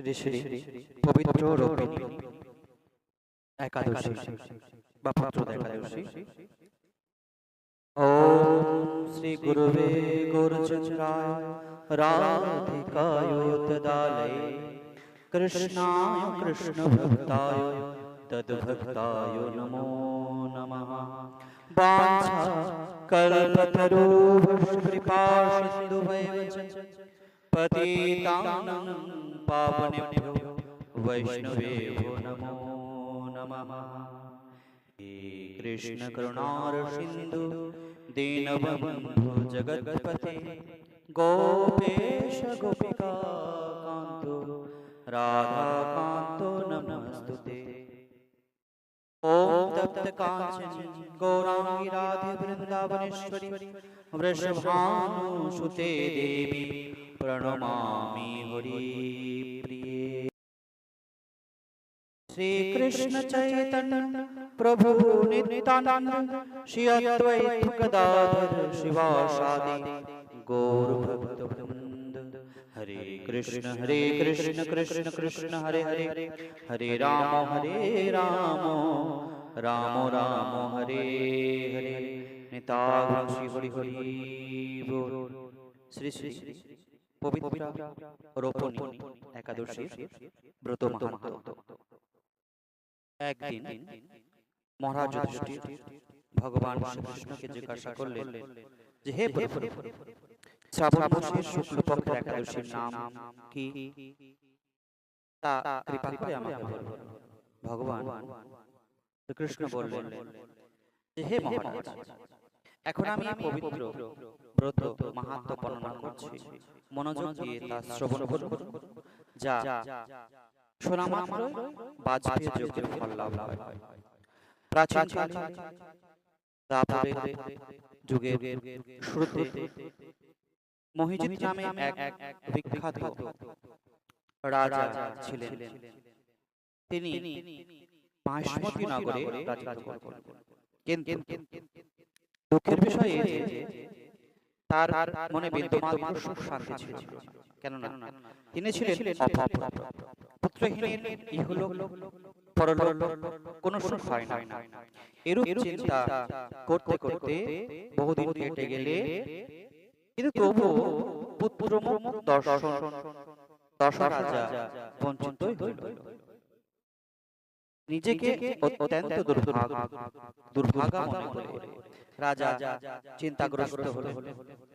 শ্রী শ্রী পবিত্র রোপিণী একাদশী বা পুত্র একাদশী ওম শ্রী গুরুবে গুরুচন্দ্রায় রাধিকায় তদালয়ে কৃষ্ণায় কৃষ্ণ ভক্তায় তদ্ভক্তায় নমো নমঃ বাঞ্ছা কল্পতরুভ্য पतितानां पावनेभ्यो वैष्णवेभ्यो नमो नमः। हे कृष्णकरुणारसिन्धु दीनबन्धु जगत्पते, गोपेश गोपिका कान्तो, राधाकान्तो नमस्तु ते ओम तप्त कांचन गौरांगी राधे वृंदावनेश्वरी, वृषभानुसुते देवी प्रणमा श्री कृष्ण चैतन्य प्रभु नित्यानंद श्री अद्वैत शिवासादि गौर भक्त वृंद हरे कृष्ण हरे कृष्ण कृष्ण कृष्ण, हरे हरे। हरे राम हरे राम। राम राम, हरे हरे। श्री हरि हरि बोल। श्री श्री। পবিত্র ব্রত মাহাত্ম ভগবান শ্রীকৃষ্ণকে জিজ্ঞাসা করলেন যে, হে শ্রাবণ মাসের একাদশীর নাম কি? তা কৃপা করে আমাকে বলুন ভগবান বললেন হে মহারাজ এখন আমি পবিত্র ব্রত মাহাত্ম বর্ণনা করছি। মনোযোগ দিয়ে তা শ্রবণ করুন। যা শোনা মাত্র বাজপেয়ী যোগের ফল লাভ হয়। প্রাচীন কালে তারপরে যুগের শুরুতে মহিজিৎ নামে এক বিখ্যাত রাজা ছিলেন। তিনি মাহেশমতি নগরে রাজত্ব করতেন কিন্তু দুঃখের বিষয় এই যে তার মনে বিদ্যমান সুখ শান্তি ছিল কেননা তিনি ছিলেন অভাব পুত্রহীনের ইহলোক পরলোক কোনো সুখ হয় না এরূপ চিন্তা করতে করতে বহুদিন কেটে গেলে কিন্তু তবু পুত্র দর্শন দশ রাজা বঞ্চিতই হইল। নিজেকে অত্যন্ত দুর্ভাগা মনে করে। রাজা চিন্তাগ্রস্ত হলেন।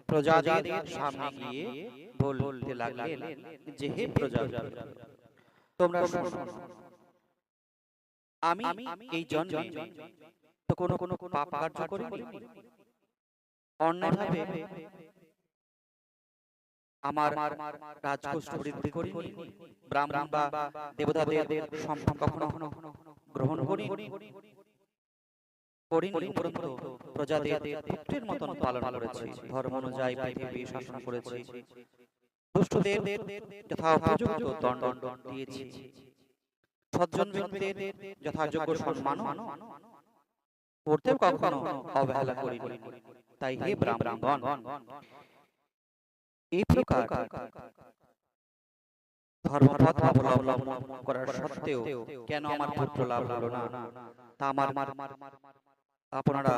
প্রজাদের সামনে গিয়ে বলতে লাগলেন যে হে প্রজা তোমরা আমি এই জন্মে তো কোনো কোনো পাপ কার্য করিনি। অন্যায়ভাবে আমার রাজকোষ বৃদ্ধি করিনি ব্রাহ্মণ বা দেবতাদের সম্মান কখনো গ্রহণ করি করিনি। উপরন্তু প্রজাদের পুত্রের মতন পালন করেছি। ধর্ম অনুযায়ী পৃথিবী শাসন করেছি। দুষ্টদের যথা উপযুক্ত দণ্ড দিয়েছি। সজ্জন ব্যক্তিদের যথাযোগ্য সম্মান করতে কখনো অবহেলা করিনি। তাই হে ব্রাহ্মণগণ এই প্রকার ধর্মপথ অবলম্বন করার সত্ত্বেও কেন আমার পুত্র লাভ হলো না? তা আমার আপনারা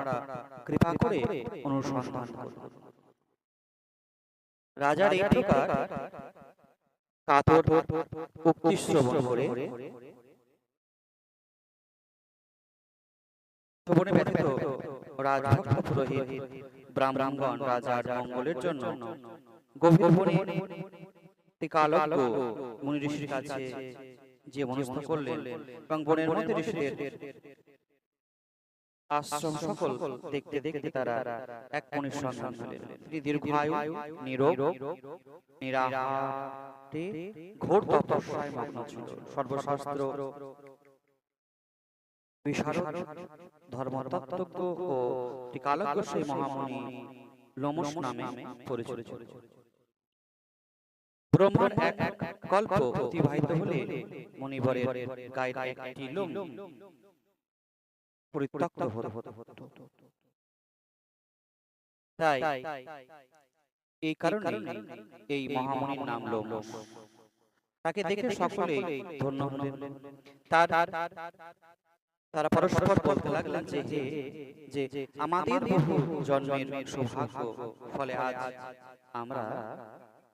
কৃপা করে অনুসন্ধান করুন। রাজার এই প্রকার কাতর উক্তি শ্রবণ করে শ্রবণে ব্যথিত রাজভক্ত পুরোহিত ব্রাহ্মণগণ রাজার মঙ্গলের জন্য গভীর বনে কালজ্ঞ মুনি ঋষির কাছে যে মনস্থ করলেন এবং বনের মধ্যে ঋষিদের আশ্রম সকল দেখতে দেখতে তারা এক মনির সন্ধান পেলেন তিনি দীর্ঘায়ু নিরোগ নিরাহারে ঘোর তপস্যায় মগ্ন ছিল। সর্বশাস্ত্র বিশারদ ধর্মতত্ত্বজ্ঞ ও কালজ্ঞ সেই মহামণি লোমস নামে পরিচিত। ব্রহ্মার এক কল্প অতিবাহিত হলে মণিবরের গায়ের একটি লোম পরিত্যক্ত হতো তাই এই কারণে এই মহামণির নাম লোমস তাকে দেখে সকলেই ধন্য হলেন। তার তারা পরস্পর বলতে লাগলেন যে হে যে আমাদের বহু জন্মের সৌভাগ্য ফলে আজ আমরা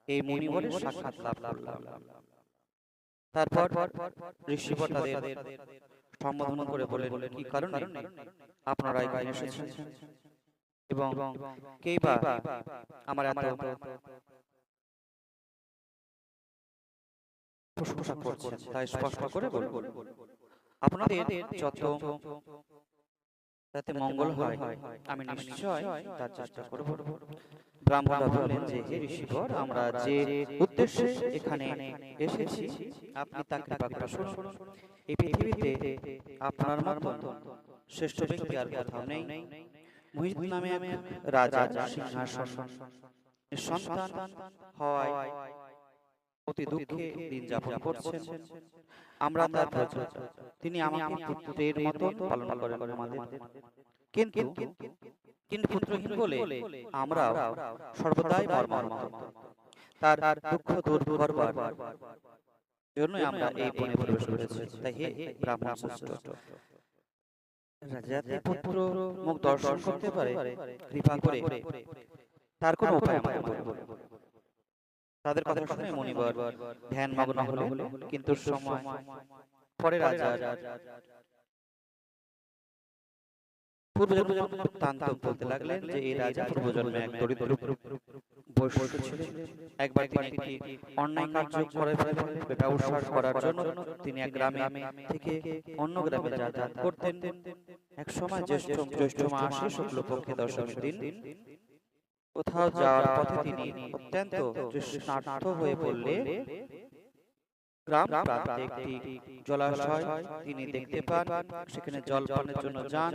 এই মুনিবরের সাক্ষাৎ লাভ করলাম। তারপর ঋষিবর তাদের সম্বোধন করে বললেন কি কারণে আপনারা এখানে এসেছেন? এবং কেই বা আমার এত প্রশংসা করছেন তাই স্পষ্ট করে বলব আপনাদের যত যাতে মঙ্গল হয়। আমি নিশ্চয় তার চেষ্টা করব। ব্রাহ্মণরা বললেন যে হে ঋষিবর আমরা যে উদ্দেশ্যে এখানে এসেছি আপনি তা কৃপা করে শুনুন। এই পৃথিবীতে আপনার মতো শ্রেষ্ঠ ব্যক্তি আর কোথাও নেই। মুহিত নামে রাজা সিংহাসন। সন্তান হওয়ায় অতি দুঃখে দিন যাপন করছেন। আমরা তার প্রজা তিনি আমাকে পুত্রের মতো পালন করেন আমাদের। কিন্তু কিন্তু পুত্রহীন বলে আমরা সর্বদাই মর্মাহত। তার দুঃখ দূর করবার জন্যই আমরা এই বনে প্রবেশ করেছি। তাই হে ব্রাহ্মণ শ্রেষ্ঠ। যাতে পুত্র মুখ দর্শন করতে পারে কৃপা করে। তার কোনো উপায় বলুন। তাদের কথা শুনে মনিবর ধ্যান মগ্ন হলো কিন্তু সময় পরে রাজা পূর্বজন্ম বৃত্তান্ত বলতে লাগলেন যে এই রাজা পূর্বজন্মে এক দরিদ্র বৈশ্য ছিল একবার তিনি একটি অন্যায় কার্য করে ব্যবসা করার জন্য তিনি এক গ্রামে থেকে অন্য গ্রামে যাতায়াত করতেন। এক সময় জ্যৈষ্ঠ জ্যৈষ্ঠ মাসে শুক্লপক্ষে দশমীর দিন কোথাও যাওয়ার পথে তিনি অত্যন্ত তৃষ্ণার্ত হয়ে পড়লে গ্রাম প্রান্তে একটি জলাশয় তিনি দেখতে পান সেখানে জল পানের জন্য যান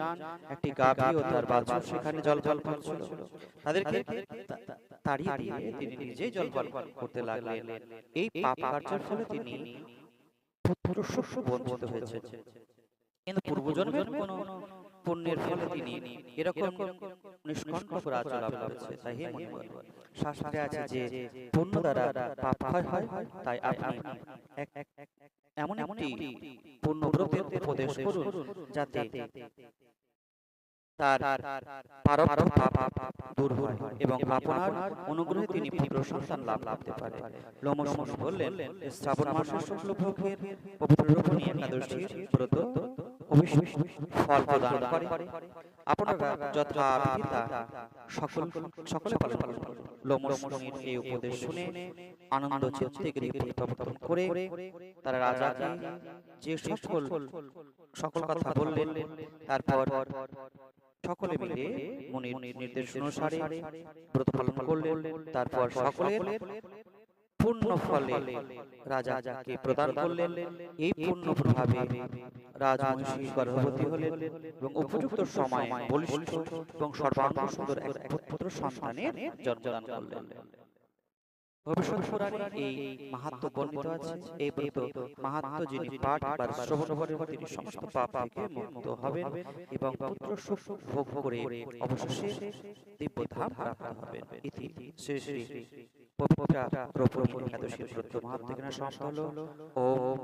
একটি গাভী ও তার বাছুর সেখানে জল জল পাচ্ছিল তাদেরকে তাড়িয়ে দিয়ে তিনি নিজেই জল পান করতে লাগলেন। এই পাপ কার্যের ফলে তিনি পুত্রশস্য বঞ্চিত হয়েছে। কিন্তু পূর্বজন্মের কোন পুণ্যের ফলে তিনি এরকম নিষ্কণ্টক রাজ্য লাভ করেছে। তাই হে মহিমা শাস্ত্রে আছে যে পুণ্য দ্বারা পাপ হয় তাই আপনি এমন একটি পুণ্য ব্রতের উপদেশ করুন যাতে তার পারমার্থ পাপ দূর হয় এবং আপনার অনুগ্রহে তিনি পুত্র সন্তান লাভ করতে পারে। লোমসমুনি বললেন শ্রাবণ মাসের শুক্লপক্ষের পবিত্র রূপণী একাদশী ব্রত ফল প্রদান করে। আপনারা যথাবিহিতা সকল সকলে পালন করুন। এই উপদেশ শুনে আনন্দ চিত্তে করে তারা রাজাকে যে সকল সকল কথা বললেন তারপর সকলে মিলে মুনির নির্দেশ অনুসারে ব্রত পালন করলেন তারপর সকলের পূর্ণ ফলে রাজাকে প্রদান করলেন। এই পূর্ণ প্রভাবে রাজমহিষী গর্ভবতী হলেন এবং উপযুক্ত সময়ে বলিষ্ঠ এবং সর্বাঙ্গ সুন্দর এক পুত্র সন্তানের জন্মদান করলেন। ভবিষ্যৎ পুরাণে এই মাহাত্ম বর্ণিত আছে। এই ব্রত মাহাত্ম যিনি পাঠ বা শ্রবণ করেন তিনি সমস্ত পাপ থেকে মুক্ত হবেন এবং পুত্র সুখ ভোগ করে অবশেষে দিব্য ধাম প্রাপ্ত হবেন। ইতি শ্রী শ্রী পবিত্র দ্রৌপদী একাদশী ব্রত মাহাত্ম এখানে সমাপ্ত হলো ওম